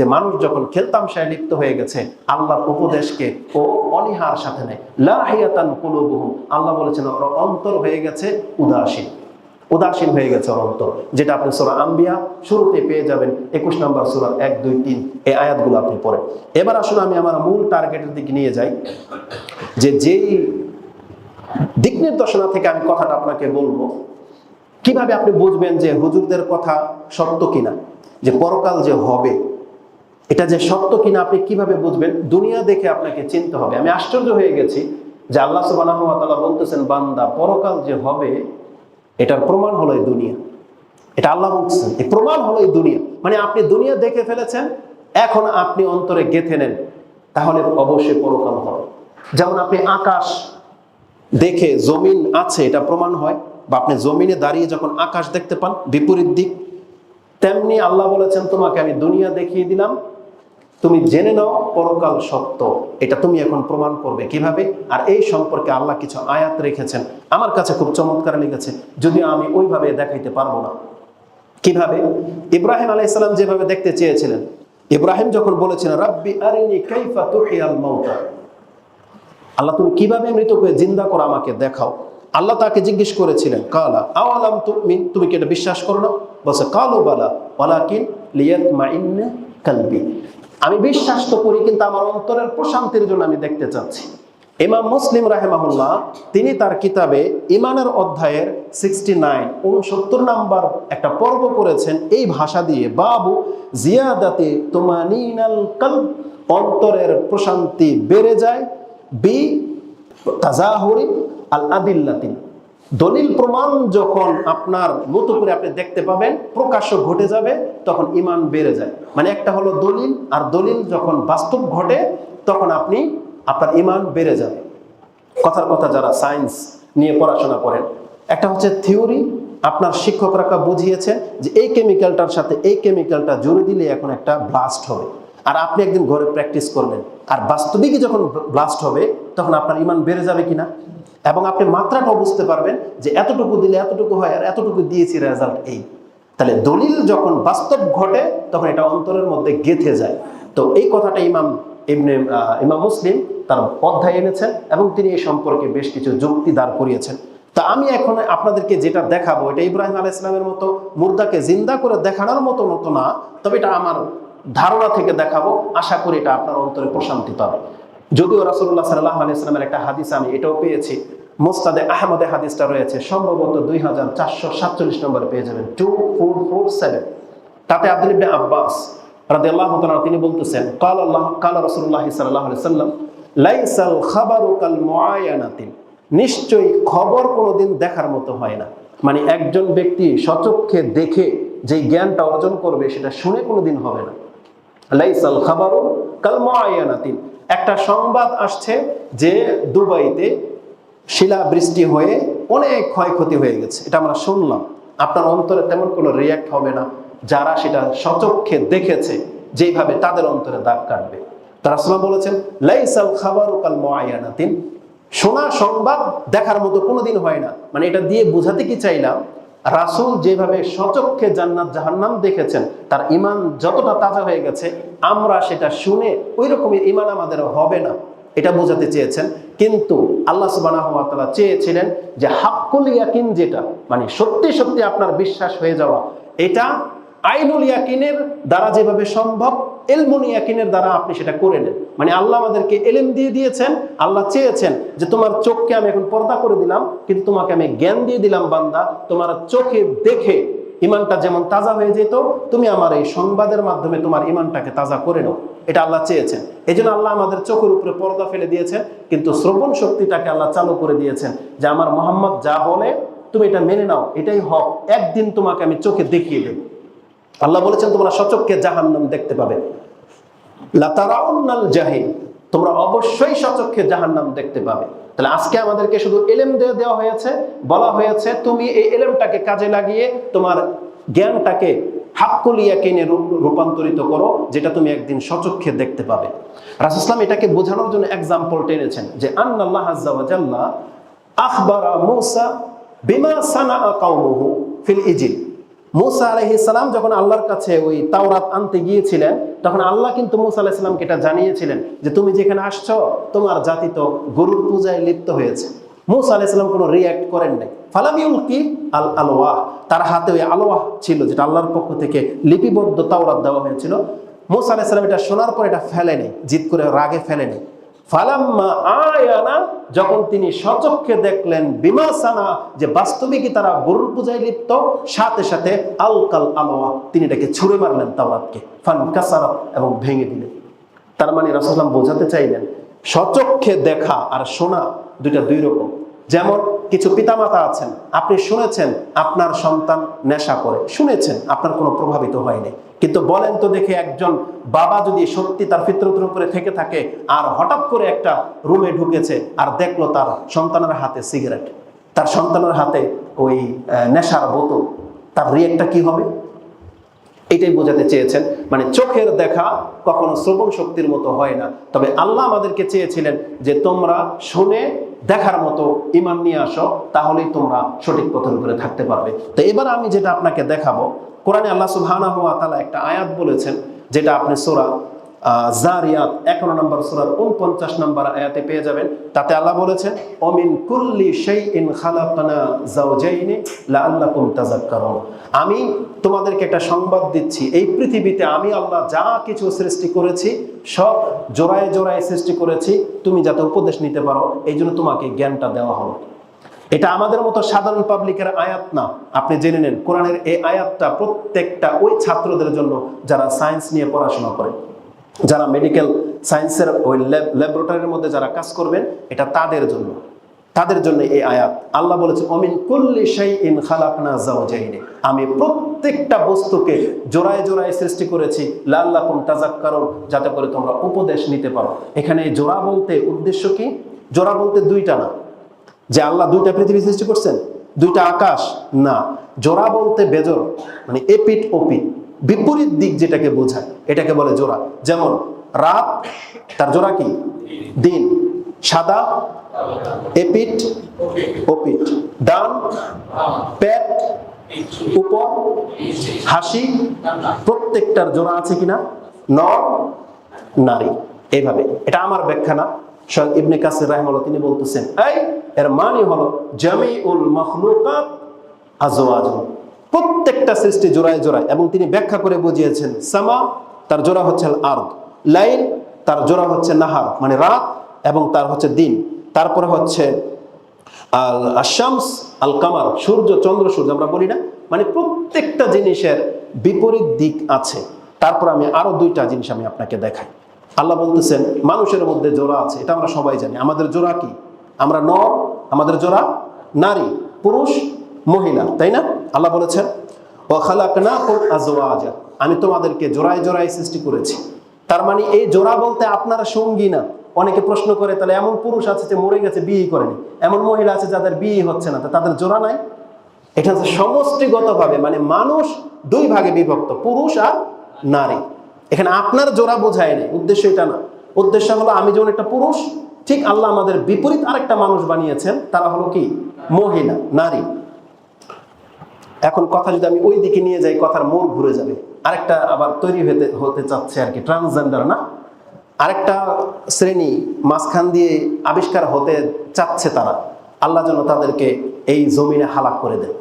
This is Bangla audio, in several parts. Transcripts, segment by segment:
যে মানুষ যখন খেলতামশায় লিপ্ত হয়ে গেছে, আল্লাহর উপদেশকে ও অনিহার সাথে নেয়। আল্লাহ বলেছেন, ওর অন্তর হয়ে গেছে উদাসীন। উদাসীন হয়ে গেছে ওর অন্তর, যেটা আপনি সোরা আম্বিয়া শুরুতে পেয়ে যাবেন। একুশ নম্বর সোরা এক, দুই, তিন, এই আয়াতগুলো আপনি পড়েন। এবার আসুন আমি আমার মূল টার্গেটের দিকে নিয়ে যাই, যে যেই দিক নির্দেশনা থেকে আমি কথাটা আপনাকে বলব, কীভাবে আপনি বুঝবেন যে হুজুরদের কথা সত্য কিনা? যে পরকাল যে হবে এটা যে সত্য কিনা আপনি কীভাবে বুঝবেন, দুনিয়া দেখে আপনাকে চিনতে হবে। আমি আশ্চর্য হয়ে গেছি যে আল্লাহ ওয়া বলতেছেন, বান্দা, পরকাল যে হবে, এটার প্রমাণ হলো এই দুনিয়া। এটা আল্লাহ বলতেছেন এই প্রমাণ হলো এই দুনিয়া। মানে আপনি দুনিয়া দেখে ফেলেছেন, এখন আপনি অন্তরে গেথে নেন, তাহলে অবশ্যই পরকাল হবে। যেমন আপনি আকাশ দেখে জমিন আছে, এটা প্রমাণ হয়, বা আপনি জমিনে দাঁড়িয়ে যখন আকাশ দেখতে পান, বিপরীত দিক, তেমনি আল্লাহ বলেছেন, তোমাকে আমি দুনিয়া দেখিয়ে দিলাম তুমি জেনে নাও, পরকাল সত্য। এটা তুমি এখন প্রমাণ করবে কীভাবে। আর এই সম্পর্কে আল্লাহ কিছু আয়াত রেখেছেন। আমার কাছে খুব চমৎকার লেগেছে। যদিও আমি ওইভাবে দেখাইতে পারব না। কীভাবে? ইব্রাহিম আলাইসালাম যেভাবে দেখতে চেয়েছিলেন। ইব্রাহিম যখন বলেছিলেন, রাব্বি আরিনি কাইফা তুহিয়াল মাউতা। আল্লাহ, তুমি কীভাবে মৃতকে জিন্দা করো আমাকে দেখাও। আল্লাহ তাকে জিজ্ঞেস করেছিলেন, কালা, আওয়ালাম তুমি তুমি কি এটা বিশ্বাস করো না? বলছে, কালো বালা, ওয়ালাকিন লিয়াত মাইন্নে কালবি। আমি বিশ্বাস তো করি, কিন্তু আমার অন্তরের প্রশান্তির জন্য আমি দেখতে চাচ্ছি। ইমাম মুসলিম রাহেমাহুল্লাহ, তিনি তার কিতাবে ইমানের অধ্যায়ের সিক্সটি নাইন উনসত্তর নাম্বার একটা পর্ব করেছেন, এই ভাষা দিয়ে, বাবু জিয়াদাতে তোমানিনাল কাল অন্তরের প্রশান্তি বেড়ে যায়, বি তাজাহুরি আল আদিল্লাতিন দলিল প্রমাণ যখন আপনার মতো করে আপনি দেখতে পাবেন প্রকাশ্য ঘটে যাবে, তখন ইমান বেড়ে যায়। মানে একটা হলো দলিল, আর দলিল যখন বাস্তব ঘটে, তখন আপনি, আপনার ইমান বেড়ে যাবে। কথার কথা যারা সায়েন্স নিয়ে পড়াশোনা করেন, একটা হচ্ছে থিওরি, আপনার শিক্ষকরা বুঝিয়েছেন যে এই কেমিক্যালটার সাথে এই কেমিক্যালটা জুড়ে দিলে এখন একটা ব্লাস্ট হবে। আর আপনি একদিন ঘরে প্র্যাকটিস করলেন, আর বাস্তবিকই যখন ব্লাস্ট হবে, তখন আপনার ইমান বেড়ে যাবে কিনা? এবং আপনি মাত্রাটাও বুঝতে পারবেন যে এতটুকু দিলে এতটুকু হয় আর এতটুকু দিয়েছি রেজাল্ট এই। তাহলে দলিল যখন বাস্তব ঘটে তখন এটা অন্তরের মধ্যে গেথে যায়। তো এই কথাটা ইমাম আহ, ইমাম মুসলিম তার অধ্যায় এনেছেন এবং তিনি এই সম্পর্কে বেশ কিছু যুক্তি দাঁড় করিয়েছেন। তা আমি এখন আপনাদেরকে যেটা দেখাবো এটা ইব্রাহিম আলাহ ইসলামের মতো মুর্দাকে জিন্দা করে দেখানোর মতো মতো না তবে এটা আমার ধারণা থেকে দেখাবো। আশা করি এটা আপনার অন্তরে প্রশান্তি পাবে। যদিও রাসুল্লাহ সাল্লাহ আলাইস্লামের একটা হাদিস আমি এটাও পেয়েছি, মোস্তাদে আহমদে হাদিসটা রয়েছে, সম্ভবত দুই হাজার চারশো সাতচল্লিশ নম্বরে পেয়ে যাবেন টু তাতে আব্দুল ইবনে আব্বাস রাদিয়াল্লাহু তাআলা তিনি বলতেছেন, কাল আল্লাহ, কাল রাসূলুল্লাহ সাল্লাল্লাহু আলাইহি সাল্লাম লাইসাল খাবারু কাল মুআয়ানাতিন। নিশ্চয়ই খবর কোনোদিন দেখার মতো হয় না। মানে একজন ব্যক্তি সচক্ষে দেখে যে জ্ঞানটা অর্জন করবে, সেটা শুনে কোনোদিন হবে না। লাইসাল খাবারু কাল মুআয়ানাতিন। একটা সংবাদ আসছে যে দুবাইতে শিলা বৃষ্টি হয়ে অনেক ক্ষয়ক্ষতি হয়ে গেছে। এটা আমরা শুনলাম। আপনার অন্তরে তেমন কোনো রিয়াক্ট হবে না। যারা সেটা সচক্ষে দেখেছে, যেভাবে তাদের অন্তরে দাগ কাটবে। তারা আসলাম বলেছেন, লাইসাল খাবার কাল মুআয়ানাতিন। শোনা সংবাদ দেখার মতো কোনোদিন হয় না। মানে এটা দিয়ে বোঝাতে কি চাইলাম রাসূল যেভাবে সচক্ষে জান্নাত জাহান্নাম দেখেছেন, তার ইমান যতটা তাজা হয়ে গেছে, আমরা সেটা শুনে ওই রকমের ইমান আমাদের হবে না। এটা বোঝাতে চেয়েছেন। কিন্তু আল্লাহ সুবহানাহু ওয়া চেয়েছিলেন যে হাক্কুল ইয়াকিন যেটা মানে সত্যি সত্যি আপনার বিশ্বাস হয়ে যাওয়া, এটা আইনুল ইয়াকিনের দ্বারা যেভাবে সম্ভব এলমুন ইয়াকিনের দ্বারা আপনি সেটা করে নেন। মানে আল্লাহ আমাদেরকে এলেম দিয়ে দিয়েছেন, আল্লাহ চেয়েছেন যে তোমার চোখকে আমি এখন পর্দা করে দিলাম, কিন্তু তোমাকে আমি জ্ঞান দিয়ে দিলাম বান্দা, তোমার চোখে দেখে ইমানটা যেমন তাজা হয়ে যেত, তুমি আমার এই সংবাদের মাধ্যমে তোমার ইমানটাকে তাজা করে নাও। এটা আল্লাহ চেয়েছেন। এই জন্য আল্লাহ আমাদের চোখের উপরে পর্দা ফেলে দিয়েছেন, কিন্তু শ্রবণ শক্তিটাকে আল্লাহ চালু করে দিয়েছেন যে আমার মোহাম্মদ যা বলে, তুমি এটা মেনে নাও, এটাই হক, একদিন তোমাকে আমি চোখে দেখিয়ে দেব। আল্লাহ বলেছেন, তোমরা সচক্ষে জাহান্নাম দেখতে পাবে। লাতারাউন্নাল জাহিম তোমরা অবশ্যই সচক্ষে জাহান্নাম দেখতে পাবে। তাহলে আজকে আমাদেরকে শুধু এলেম দিয়ে দেওয়া হয়েছে, বলা হয়েছে, তুমি এই এলেমটাকে কাজে লাগিয়ে তোমার জ্ঞানটাকে হাক্কুল ইয়াকিনে রূপান্তরিত করো, যেটা তুমি একদিন সচক্ষে দেখতে পাবে। রাসুসলাম এটাকে বোঝানোর জন্য এক্সাম্পল টেনেছেন যে, আন্নাল্লাহ জাল্লা আখবারা মূসা বিমা সানা কাউমুহু ফিল ইজিল। মুসা আলহিসাম যখন আল্লাহর কাছে ওই তাওরাত আনতে গিয়েছিলেন, তখন আল্লাহ কিন্তু মুসা আলাহিসামকে এটা জানিয়েছিলেন যে তুমি যেখানে আসছো, তোমার জাতি তো গরুর পূজায় লিপ্ত হয়েছে। মুসা আলাইসাল্লাম কোনো রিয়াক্ট করেন নাই। ফালামিউল কি আল আলোয়াহ তার হাতে ওই আলোয়াহ ছিল যেটা আল্লাহর পক্ষ থেকে লিপিবদ্ধ তাওরাত দেওয়া হয়েছিল। মুসা আলাইসাল্লাম এটা শোনার পর এটা ফেলে নেই জিদ করে রাগে ফেলে নেই ফালাম্মা আয়ানা, যখন তিনি সচক্ষে দেখলেন, বিমাসানা, যে বাস্তবিকই তারা গরুর পূজায় লিপ্ত, সাথে সাথে আলকাল আলোয়া, তিনি এটাকে ছুঁড়ে মারলেন তাওরাতকে। ফান কাসারাত এবং ভেঙে দিলেন। তার মানে রাসুলাম বোঝাতে চাইলেন সচক্ষে দেখা আর শোনা দুইটা দুই রকম। যেমন, কিছু পিতামাতা আছেন, আপনি শুনেছেন, আপনার সন্তান নেশা করে। শুনেছেন, আপনার কোনো প্রভাবিত হয়নি কিন্তু বলেন তো দেখে একজন বাবা যদি সত্যি তার ফিতরতের উপরে থেকে থাকে আর হঠাৎ করে একটা রুমে ঢুকেছে আর দেখল তার সন্তানের হাতে সিগারেট, তার সন্তানের হাতে ওই নেশার বোতল, তার রিয়েক্টটা কি হবে? এটাই বোঝাতে চেয়েছেন। মানে চোখের দেখা কখনো শ্রবণ শক্তির মতো হয় না। তবে আল্লাহ আমাদেরকে চেয়েছিলেন যে তোমরা শুনে দেখার মতো ইমান নিয়ে আসো, তাহলেই তোমরা সঠিক পথের উপরে থাকতে পারবে। তো এবার আমি যেটা আপনাকে দেখাবো, কোরআনে আল্লাহ সুবহানাহু ওয়া একটা আয়াত বলেছেন, যেটা আপনি সূরা জারিয়াত একান্ন নম্বর সূরার উনপঞ্চাশ নম্বর আয়াতে পেয়ে যাবেন। তাতে আল্লাহ বলেছেন, অমিন কুল্লি শাইইন খালাকনা যাওজাইনি লাআল্লাকুম তাযাক্কারুন। আমি তোমাদেরকে একটা সংবাদ দিচ্ছি। এই পৃথিবীতে আমি আল্লাহ যা কিছু সৃষ্টি করেছি, সব জোড়ায় জোড়ায় সৃষ্টি করেছি। তুমি যাতে উপদেশ নিতে পারো, এই জন্য তোমাকে জ্ঞানটা দেওয়া হলো। এটা আমাদের মতো সাধারণ পাবলিকের আয়াত না। আপনি জেনে নেন, কোরআনের এই আয়াতটা প্রত্যেকটা ওই ছাত্রদের জন্য যারা সায়েন্স নিয়ে পড়াশোনা করে। যারা মেডিকেল সায়েন্সের ওই ল্যাবরেটরির মধ্যে যারা কাজ করবেন, এটা তাদের জন্য। তাদের জন্য এই আয়াত। আল্লাহ বলেছে, অমিন কুল্লি শাইইন খালাকনা যাওজাইনি। আমি প্রত্যেকটা বস্তুকে জোড়ায় জোড়ায় সৃষ্টি করেছি লাল্লাকুম তাযাক্কারুন, যাতে করে তোমরা উপদেশ নিতে পারো। এখানে জোড়া বলতে উদ্দেশ্য কি? জোড়া বলতে দুইটা না। যে আল্লাহ দুইটা পৃথিবী সৃষ্টি করছেন, দুইটা আকাশ, না। জোড়া বলতে বেজর মানে এপিট ওপিট বিপরীত দিক যেটাকে বোঝায়, এটাকে বলে জোড়া। যেমন, রাত, তার জোড়া কি? দিন। সাদা এপিট ওপিট ডান, পেট, উপর, হাসি। প্রত্যেকটার জোড়া আছে কিনা? নর, নারী। এইভাবে। এটা আমার ব্যাখ্যা না। ইবনে কাসির রাহিমাহুল্লাহ তিনি বলতেছেন, এই, এর মানে হলো জামিউল মাখলুকাত আজওয়াজুন। প্রত্যেকটা সৃষ্টি জোড়ায় জোড়ায়, এবং তিনি ব্যাখ্যা করে বুঝিয়েছেন, সামা, তার জোড়া হচ্ছে আর্দ, লাইল, তার জোড়া হচ্ছে নাহার মানে রাত, এবং তার হচ্ছে দিন। তারপরে হচ্ছে আল আশামস আল কামার সূর্য, চন্দ্র, সূর্য, আমরা বলি না মানে প্রত্যেকটা জিনিসের বিপরীত দিক আছে। তারপর আমি আরও দুইটা জিনিস আমি আপনাকে দেখাই। আল্লাহ বলতেছেন, মানুষের মধ্যে জোড়া আছে, এটা আমরা সবাই জানি। আমাদের জোড়া কি? আমরা নর, আমাদের জোড়া নারী, পুরুষ, মহিলা, তাই না? আল্লাহ বলেছেন ও খালাকনা আজওয়াজা। আমি তোমাদেরকে জোড়ায় জোড়ায় সৃষ্টি করেছি। তার মানে এই জোড়া বলতে আপনারা সঙ্গী না। অনেকে প্রশ্ন করে, তাহলে এমন পুরুষ আছে যে মরে গেছে বিয়ে করেনি? এমন মহিলা আছে যাদের বিয়ে হচ্ছে না। তাদের জোড়া নাই। এটা হচ্ছে সমষ্টিগতভাবে মানে মানুষ দুই ভাগে বিভক্ত, পুরুষ আর নারী। এখানে আপনার জোড়া বোঝায় নেই, উদ্দেশ্য এটা না। উদ্দেশ্য হলো, আমি যেমন একটা পুরুষ, ঠিক আল্লাহ আমাদের বিপরীত আরেকটা মানুষ বানিয়েছেন, তারা হলো কি? মহিলা, নারী। এখন কথা যদি আমি ওই দিকে নিয়ে যাই কথার মোড় ঘুরে যাবে। আরেকটা আবার তৈরি হতে হতে চাচ্ছে আর কি ট্রান্সজেন্ডার না? আরেকটা শ্রেণি মাঝখান দিয়ে আবিষ্কার হতে চাচ্ছে তারা। আল্লাহ যেন তাদেরকে এই জমিনে হালাক করে দেয়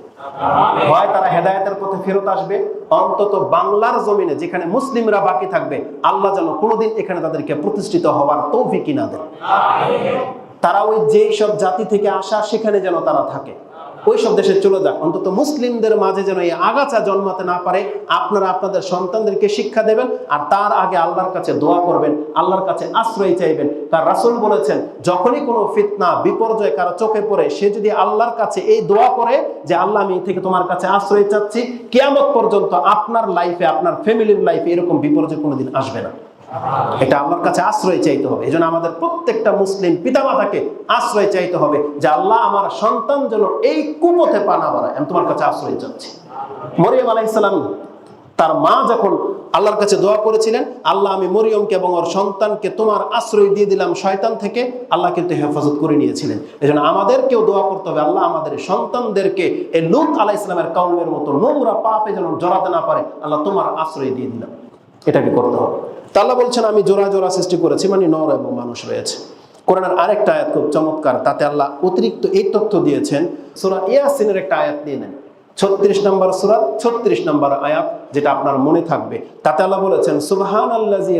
হয় তারা হেদায়েতের পথে ফেরত আসবে অন্তত বাংলার জমিনে যেখানে মুসলিমরা বাকি থাকবে আল্লাহ যেন কোনোদিন এখানে তাদেরকে প্রতিষ্ঠিত হওয়ার তৌফিকি না দেয় তারা ওই যেই সব জাতি থেকে আসা সেখানে যেন তারা থাকে। ওই সব দেশে চলে যাক। অন্তত মুসলিমদের মাঝে যেন এই আগাছা জন্মাতে না পারে, আপনারা আপনাদের সন্তানদেরকে শিক্ষা দেবেন আর তার আগে আল্লাহর কাছে দোয়া করবেন, আল্লাহর কাছে আশ্রয় চাইবেন। তার রাসূল বলেছেন, যখনই কোনো ফিতনা, বিপর্যয় কারও চোখে পড়ে, সে যদি আল্লাহর কাছে এই দোয়া করে যে, আল্লাহ, আমি থেকে তোমার কাছে আশ্রয় চাচ্ছি কিয়ামত পর্যন্ত আপনার লাইফে আপনার ফ্যামিলির লাইফে এরকম বিপর্যয় কোনোদিন আসবে না। এটা আল্লাহর কাছে আশ্রয় চাইতে হবে। এই আমাদের প্রত্যেকটা মুসলিম পিতামাতাকে আশ্রয় চাইতে হবে যে আল্লাহ আমার সন্তান যেন এই কুপথে পা না বাড়ায়। আমি তোমার কাছে আশ্রয় চাচ্ছি। মরিয়াম আলাইসালাম তার মা যখন আল্লাহর কাছে দোয়া করেছিলেন, আল্লাহ আমি মরিয়মকে এবং ওর সন্তানকে তোমার আশ্রয় দিয়ে দিলাম শয়তান থেকে, আল্লাহ কিন্তু হেফাজত করে নিয়েছিলেন। এই জন্য আমাদেরকেও দোয়া করতে হবে, আল্লাহ আমাদের সন্তানদেরকে এই লুত আলাহ ইসলামের কাউমের মতো নোংরা পাপে যেন জড়াতে না পারে, আল্লাহ তোমার আশ্রয় দিয়ে দিলাম। এটাকে করতে হবে। তা বলছেন, আমি জোড়া জোড়া সৃষ্টি করেছি মানে নর এবং মানুষ রয়েছে। কোরআনের আরেকটা আয়াত খুব চমৎকার, তাতে আল্লাহ অতিরিক্ত এই তথ্য দিয়েছেন। সুরা ইয়াসিনের একটা আয়াত নিয়ে নেন। ছত্রিশ নম্বর সুরাত ছত্রিশ নম্বর আয়াত, যেটা আপনার মনে থাকবে। তাতে আল্লাহ বলেছেন সুবহান আল্লাজি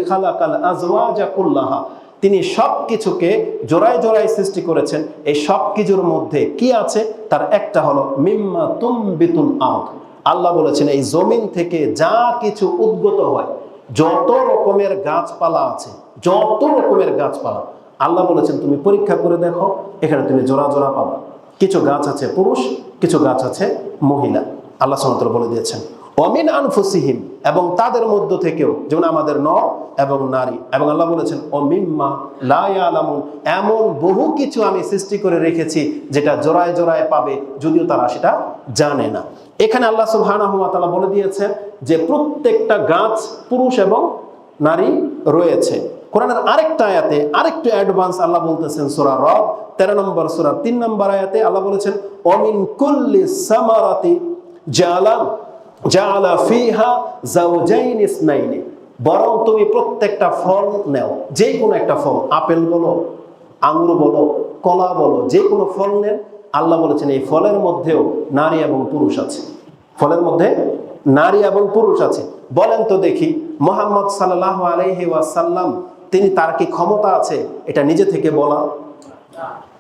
তিনি সব কিছুকে জোড়ায় জোড়ায় সৃষ্টি করেছেন। এই সব কিছুর মধ্যে কি আছে? তার একটা হলো, মিম্মা তুমবিতুল আর্দ। আল্লাহ বলেছেন, এই জমিন থেকে যা কিছু উদ্গত হয় যত রকমের গাছপালা আছে, যত রকমের গাছপালা, আল্লাহ বলেছেন, তুমি পরীক্ষা করে দেখো, এখানে তুমি জোড়া জোড়া পাবা। কিছু গাছ আছে পুরুষ, কিছু গাছ আছে মহিলা। আল্লাহ সমত্র বলে দিয়েছেন অমিন আনফুসিহিম এবং তাদের মধ্য থেকেও, যেমন আমাদের নর এবং নারী, এবং আল্লাহ বলেছেন অমিম্মা লায়ালামুন এমন বহু কিছু আমি সৃষ্টি করে রেখেছি, যেটা জোড়ায় জোড়ায় পাবে, যদিও তারা সেটা জানে না। এখানে আল্লাহ সুবহানাহু ওয়া তাআলা বলে দিয়েছেন যে প্রত্যেকটা গাছ পুরুষ এবং নারী রয়েছে। কোরআনের আরেকটা আয়াতে আরেকটু অ্যাডভান্স আল্লাহ বলতেছেন সোরা রব 13 নম্বর সোরা তিন নম্বর আয়াতে আল্লাহ বলেছেন, অমিন কুল্লি সামারাতি জালা জালা ফিহা জাওজাইন ইসনাইনি। বরং তুমি প্রত্যেকটা ফল নেও যে কোনো একটা ফল, আপেল বলো আঙ্গুর বলো, কলা বলো যে কোনো ফল নেন, আল্লাহ বলেছেন এই ফলের মধ্যেও নারী এবং পুরুষ আছে। ফলের মধ্যে নারী এবং পুরুষ আছে। বলেন তো দেখি, মোহাম্মদ সাল্লাহ আলহি ওয়াসাল্লাম, তিনি তার কি ক্ষমতা আছে? এটা নিজে থেকে বলা।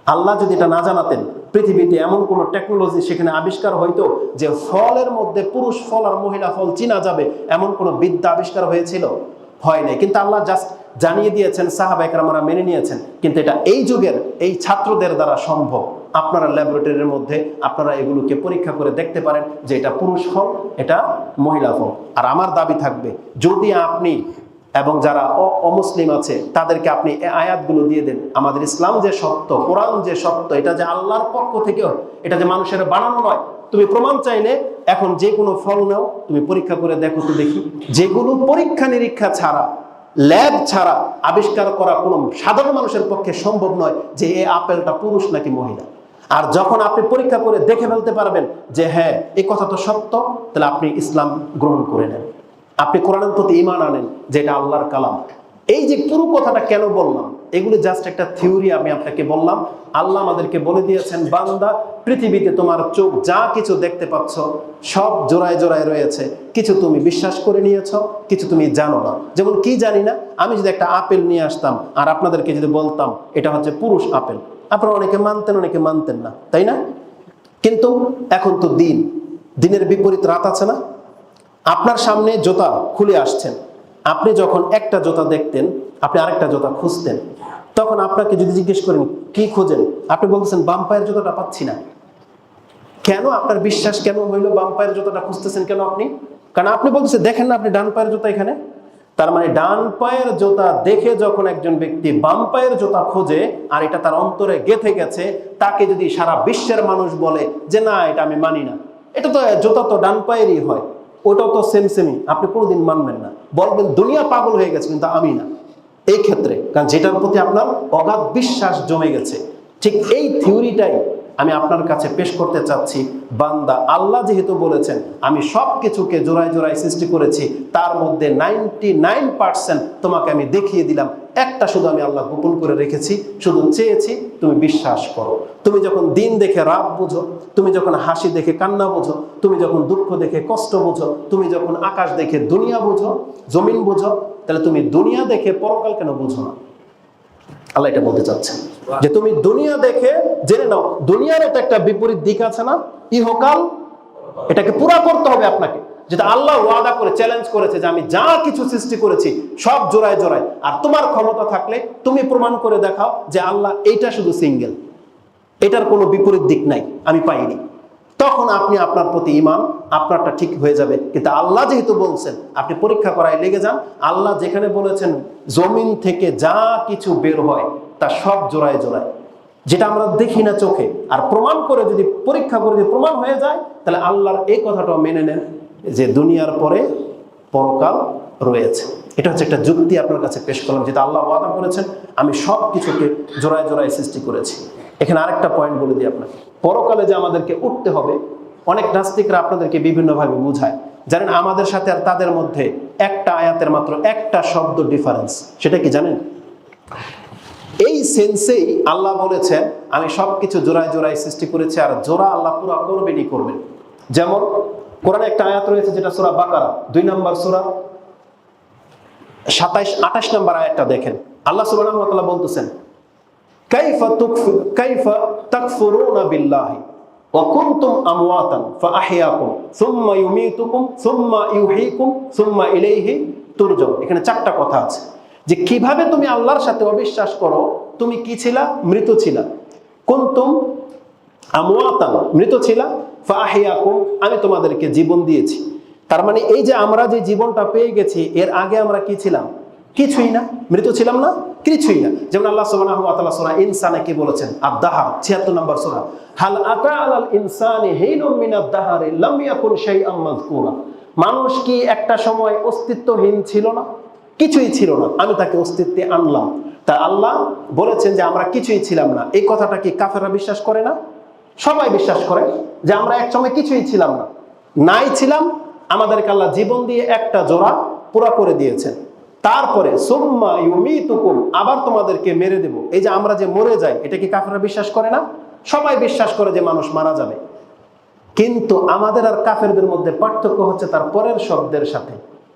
আল্লাহ যদি এটা না জানাতেন, পৃথিবীতে এমন কোনো টেকনোলজি সেখানে আবিষ্কার হইতো যে ফলের মধ্যে পুরুষ ফল আর মহিলা ফল চিনা যাবে, এমন কোনো বিদ্যা আবিষ্কার হয়েছিল? হয় নাই। কিন্তু আল্লাহ জাস্ট জানিয়ে দিয়েছেন সাহাবা একরামরা মেনে নিয়েছেন। কিন্তু এটা এই যুগের এই ছাত্রদের দ্বারা সম্ভব। আপনারা ল্যাবরেটরির মধ্যে আপনারা এগুলোকে পরীক্ষা করে দেখতে পারেন যে এটা পুরুষ ফল এটা মহিলা ফল আর আমার দাবি থাকবে, যদি আপনি এবং যারা অমুসলিম আছে, তাদেরকে আপনি আয়াতগুলো দিয়ে দেন, আমাদের ইসলাম যে সত্য, কোরআন যে সত্য, এটা যে আল্লাহর পক্ষ থেকেও এটা যে মানুষের বানানো নয়, তুমি প্রমাণ চাইলে এখন যে কোনো ফল নাও, তুমি পরীক্ষা করে দেখো তো দেখি। যেগুলো পরীক্ষা নিরীক্ষা ছাড়া, ল্যাব ছাড়া আবিষ্কার করা কোনো সাধারণ মানুষের পক্ষে সম্ভব নয় যে এই আপেলটা পুরুষ নাকি মহিলা। আর যখন আপনি পরীক্ষা করে দেখে ফেলতে পারবেন যে হ্যাঁ এই কথা তো সত্য, তাহলে আপনি ইসলাম গ্রহণ করে নেন। আপনি কোরআনের প্রতি ইমান আনেন যে এটা আল্লাহর কালাম। এই যে পুরো কথাটা কেন বললাম? এগুলো জাস্ট একটা থিওরি আমি আপনাকে বললাম। আল্লাহ আমাদেরকে বলে দিয়েছেন, বান্দা, পৃথিবীতে তোমার চোখ যা কিছু দেখতে পাচ্ছ, সব জোড়ায় জোড়ায় রয়েছে। কিছু তুমি বিশ্বাস করে নিয়েছ, কিছু তুমি জানো না। যেমন কি জানি না, আমি যদি একটা আপেল নিয়ে আসতাম, আর আপনাদেরকে যদি বলতাম, এটা হচ্ছে পুরুষ আপেল। আপনারা অনেকে মানতেন অনেকে মানতেন না, তাই না? কিন্তু এখন তো দিন। দিনের বিপরীত রাত আছে না? আপনার সামনে জোতা খুলে আসছেন। আপনি যখন একটা জোতা দেখতেন, আপনি আরেকটা জোতা খুঁজতেন। তখন আপনাকে যদি জিজ্ঞেস করেন, কি খোঁজেন? আপনি বলতেছেন, বাম পায়ের জোতাটা পাচ্ছি না। কেন আপনার বিশ্বাস কেন হইল বাম পায়ের জুতাটা খুঁজতেছেন কেন আপনি? কারণ আপনি বলতেছেন, দেখেন না আপনি ডান পায়ের জুতা এখানে? তার মানে ডান পায়ের জুতা দেখে যখন একজন ব্যক্তি বাম পায়ের জুতা খোঁজে আর এটা তার অন্তরে গেথে গেছে, তাকে যদি সারা বিশ্বের মানুষ বলে যে, না, এটা আমি মানি না। এটা তো, জুতা তো ডান পায়েরই হয়, ওটাও তো সেম সেমই আপনি কোনোদিন মানবেন না। বলবেন, দুনিয়া পাগল হয়ে গেছে, কিন্তু আমি না। এই ক্ষেত্রে কারণ যেটার প্রতি আপনার অগাধ বিশ্বাস জমে গেছে ঠিক এই থিওরিটাই আমি আপনার কাছে পেশ করতে চাচ্ছি, বান্দা, আল্লাহ যেহেতু বলেছেন, আমি সব কিছুকে জোড়ায় জোড়ায় সৃষ্টি করেছি, তার মধ্যে নাইনটি নাইন পার্সেন্ট তোমাকে আমি দেখিয়ে দিলাম। একটা শুধু আমি আল্লাহ গোপন করে রেখেছি, শুধু চেয়েছি, তুমি বিশ্বাস করো। তুমি যখন দিন দেখে রাত বোঝো, তুমি যখন হাসি দেখে কান্না বোঝো, তুমি যখন দুঃখ দেখে কষ্ট বোঝো, তুমি যখন আকাশ দেখে দুনিয়া বোঝো, জমিন বোঝো, তাহলে তুমি দুনিয়া দেখে পরকাল কেন বোঝো না? আল্লাহ এটা বলতে চাচ্ছেন। যে তুমি দুনিয়া দেখে জেনে নাও দুনিয়ারও তো একটা বিপরীত দিক আছে না? ইহকাল এটাকে পুরা করতে হবে আপনাকে। যেটা আল্লাহ ওয়াদা করে চ্যালেঞ্জ করেছে যে আমি যা কিছু সৃষ্টি করেছি, সব জোড়ায় জোড়ায়। আর তোমার ক্ষমতা থাকলে তুমি প্রমাণ করে দেখাও যে আল্লাহ এইটা শুধু সিঙ্গেল এটার কোনো বিপরীত দিক নাই, আমি পাইনি। তখন আপনি আপনার প্রতি ইমান আপনারটা ঠিক হয়ে যাবে। কিন্তু আল্লাহ যেহেতু বলছেন, আপনি পরীক্ষা করায় লেগে যান, আল্লাহ যেখানে বলেছেন, জমিন থেকে যা কিছু বের হয়, তা সব জোড়ায় জোড়ায়। যেটা আমরা দেখি না চোখে। আর প্রমাণ করে যদি পরীক্ষা করে যদি প্রমাণ হয়ে যায়, তাহলে আল্লাহর এই কথাটাও মেনে নেন যে দুনিয়ার পরে পরকাল রয়েছে। এটা হচ্ছে একটা যুক্তি আপনার কাছে পেশ করলাম, যেটা আল্লাহ ওয়াদা করেছেন, আমি সব কিছুকে জোড়ায় জোড়ায় সৃষ্টি করেছি। এখানে আরেকটা পয়েন্ট বলে দিই আপনাকে। পরকালে যে আমাদেরকে উঠতে হবে, অনেক নাস্তিকরা আপনাদেরকে বিভিন্নভাবে বুঝায়। জানেন, আমাদের সাথে আর তাদের মধ্যে একটা আয়াতের মাত্র একটা শব্দ ডিফারেন্স সেটা কি জানেন? এই সেন্সেই আল্লাহ বলেছেন, আমি সবকিছু জোড়ায় জোড়ায় সৃষ্টি করেছি আর জোড়া আল্লাহ পুরো করবেনই করবেন। যেমন, কোরআনে একটা আয়াত রয়েছে যেটা সুরা বাকারা, দুই নম্বর সুরা, সাতাইশ, আঠাশ নম্বর আয়াতটা দেখেন। আল্লাহ তাআলা বলতেছেন কাইফা তুকফি, কাইফা তাকফুরুনা বিল্লাহি। ওয়া কুনতুম আমওয়াতান ফাআহইয়াকুম সুম্মা ইউমীতুকুম, সুম্মা ইউহয়িকুম সুম্মা ইলাইহি তুরজাউন। এখানে চারটা কথা আছে। যে কীভাবে তুমি আল্লাহর সাথে অবিশ্বাস করো, তুমি কি ছিলা? মৃত ছিলা। কুনতুম আমওয়াতান, মৃত ছিলা? ফাআহইয়াকুম আমি তোমাদেরকে জীবন দিয়েছি। তার মানে এই যে আমরা যে জীবনটা পেয়ে গেছি, এর আগে আমরা কি ছিলাম? কিছুই না, মৃত ছিলাম না, কিছুই না। যেমন আল্লাহ সুবহানাহু ওয়া তাআলা সূরা ইনসানে কি বলেছেন? আদ-দাহার 76 নম্বর সূরা। হাল আতা আলাল ইনসানি হিনুম মিনাদ দাহারি লাম ইয়াকুন শাইআম মাযকুরা। মানুষ কি একটা সময় অস্তিত্বহীন ছিল না? কিছুই ছিল না। আমি তাকে অস্তিত্বে আনলাম। তা আল্লাহ বলেছেন যে আমরা কিছুই ছিলাম না। এই কথাটা কি কাফেররা বিশ্বাস করে না? সবাই বিশ্বাস করে যে আমরা এক সময় কিছুই ছিলাম না। নাই ছিলাম, আমাদেরকে আল্লাহ জীবন দিয়ে একটা জোড়া পুরা করে দিয়েছেন। তারপরে, সুম্মা ইউমিতুকুম আবার তোমাদেরকে মেরে দেব। এই যে আমরা যে মরে যাই, এটা কি কাফেররা বিশ্বাস করে না? সবাই বিশ্বাস করে যে মানুষ মারা যাবে। কিন্তু আমাদের আর কাফেরদের মধ্যে পার্থক্য হচ্ছে তার পরের শব্দের সাথে।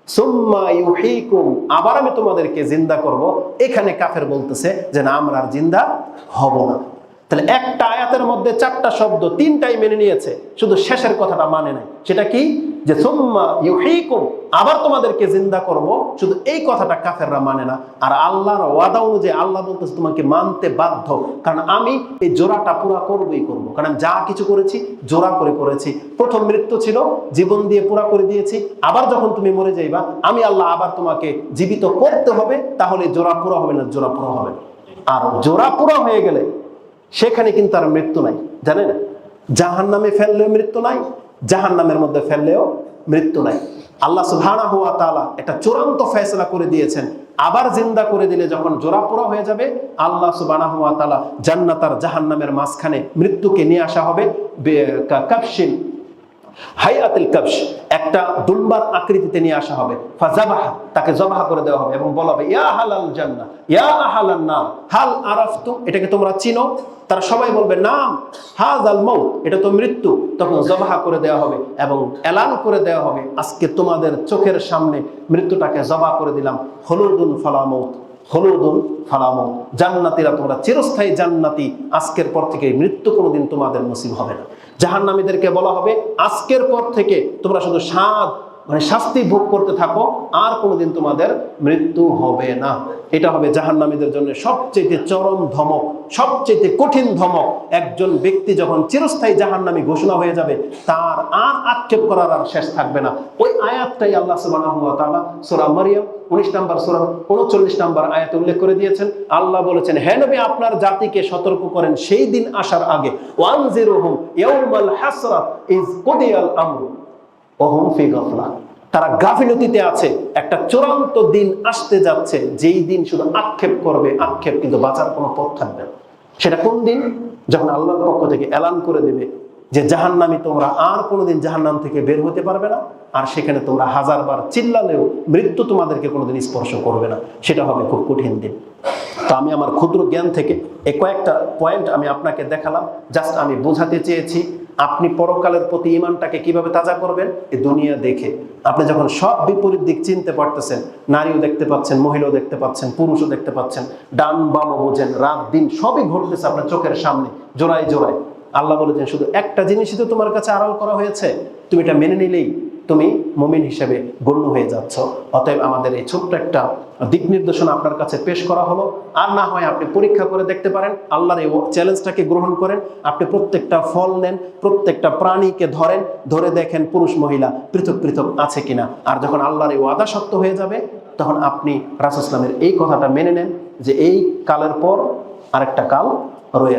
সুম্মা ইউহীকুম আবার আমি তোমাদেরকে জিন্দা করব। এখানে কাফের বলতেছে যে, না, আমরা আর জিন্দা হব না। তাহলে একটা আয়াতের মধ্যে চারটা শব্দ তিনটাই মেনে নিয়েছে। শুধু শেষের কথাটা মানে নাই। সেটা কি? যে সুম্মা ইউহীকুম, আবার তোমাদেরকে জিন্দা করব। শুধু এই কথাটা কাফেররা মানে না। আর আল্লাহর ওয়াদা অনুযায়ী আল্লাহ বলতেছে, তোমাকে মানতে বাধ্য। কারণ আমি এই জোড়াটা পুরা করবই করব। কারণ যা কিছু করেছি, জোড়া করে করেছি। প্রথম মৃত্যু ছিল, জীবন দিয়ে পুরা করে দিয়েছি। আবার যখন তুমি মরে যাইবা, আমি আল্লাহ আবার তোমাকে জীবিত করতে হবে। তাহলে জোড়া পুরা হবে না, জোড়া পুরা হবে আর জোড়া পুরা হয়ে গেলে সেখানে কিন্তু আর মৃত্যু নাই। জানেন? জাহান নামে ফেললে মৃত্যু নাই জাহান নামের মধ্যে ফেললেও মৃত্যু নাই। আল্লাহ সুহানা হুয়া তালা একটা চূড়ান্ত ফেসলা করে দিয়েছেন। আবার জিন্দা করে দিলে যখন জোড়াপোড়া হয়ে যাবে, আল্লাহ সুবানা হুয়া তালা জান্নাত আর জাহান্নামের মাঝখানে মৃত্যুকে নিয়ে আসা হবে। বে- কা- কাফশিন হাইয়াতুল কবশ, একটা দুম্বার আকৃতিতে নিয়ে আসা হবে। ফাজাবাহা তাকে জবাহ করে দেওয়া হবে এবং বলা হবে, ইয়া হালাল জান্নাহ, ইয়া আহালান নাম হাল আরাফতু? এটাকে তোমরা চিনো। তারা সবাই বলবে, নাম হাজাল মৌত এটা তো মৃত্যু। তখন জবাহ করে দেওয়া হবে এবং এলান করে দেওয়া হবে, আজকে তোমাদের চোখের সামনে মৃত্যুটাকে জবাহ করে দিলাম হলুদুন ফালামৌত হলুদুন ফালামুন জান্নাতীরা তোমরা চিরস্থায়ী জান্নাতি। আজকের পর থেকে মৃত্যু কোনোদিন তোমাদের নসিব হবে না। জাহান্নামীদেরকে বলা হবে, আজকের পর থেকে তোমরা শুধু স্বাদ মানে শাস্তি ভোগ করতে থাকো, আর কোনোদিন তোমাদের মৃত্যু হবে না। এটা হবে জাহান্নামীদের জন্য সবচেয়ে চরম ধমক, সবচেয়ে কঠিন ধমক। একজন ব্যক্তি যখন চিরস্থায়ী জাহান্নামী ঘোষণা হয়ে যাবে, তার আর আক্ষেপ করার আর শেষ থাকবে না। ওই আয়াতটাই আল্লাহ তাআলা সূরা মারিয়াম 19 নম্বর সূরা 39 নম্বর আয়াত উল্লেখ করে দিয়েছেন। আল্লাহ বলেছেন, হে নবী, আপনার জাতিকে সতর্ক করেন সেই দিন আসার আগে। ওয়ানজিরুহুম ইয়াউমাল হাসরাত ইজ কুদিয়াল আমরু। ফি গাফলা। তারা গাফিলতিতে আছে, একটা চূড়ান্ত দিন আসতে যাচ্ছে, যেই দিন শুধু আক্ষেপ করবে, আক্ষেপ কিন্তু বাঁচার কোনো পথ থাকবে না। সেটা কোন দিন? যখন আল্লাহর পক্ষ থেকে এলান করে দেবে যে জাহান্নামী তোমরা আর কোনোদিন জাহান্নাম থেকে বের হতে পারবে না, আর সেখানে তোমরা হাজারবার চিল্লালেও মৃত্যু তোমাদেরকে কোনোদিন স্পর্শ করবে না। সেটা হবে খুব কঠিন দিন। তো আমি আমার ক্ষুদ্র জ্ঞান থেকে এই কয়েকটা পয়েন্ট আমি আপনাকে দেখালাম। জাস্ট আমি বোঝাতে চেয়েছি আপনি পরকালের প্রতি ইমানটাকে কীভাবে তাজা করবেন? এই দুনিয়া দেখে। আপনি যখন সব বিপরীত দিক চিনতে পারতেছেন, নারীও দেখতে পাচ্ছেন, মহিলাও দেখতে পাচ্ছেন, পুরুষও দেখতে পাচ্ছেন, ডান বামও বোঝেন রাত দিন সবই ঘটতেছে আপনার চোখের সামনে, জোড়ায় জোড়ায়। আল্লাহ বলেছেন, শুধু একটা জিনিসই তো তোমার কাছে আড়াল করা হয়েছে। তুমি এটা মেনে নিলেই তুমি মমিন হিসেবে গণ্য হয়ে যাচ্ছ। অতএব আমাদের এই ছোট্ট একটা দিক নির্দেশনা আপনার কাছে পেশ করা হলো। আর না হয় আপনি পরীক্ষা করে দেখতে পারেন, আল্লাহর এই চ্যালেঞ্জটাকে গ্রহণ করেন, আপনি প্রত্যেকটা ফল নেন, প্রত্যেকটা প্রাণীকে ধরেন, ধরে দেখেন পুরুষ মহিলা পৃথক পৃথক আছে কিনা। আর যখন আল্লাহর এই ওয়াদা সত্য হয়ে যাবে, তখন আপনি রাসুসলামের এই কথাটা মেনে নেন যে এই কালের পর আরেকটা কাল রয়ে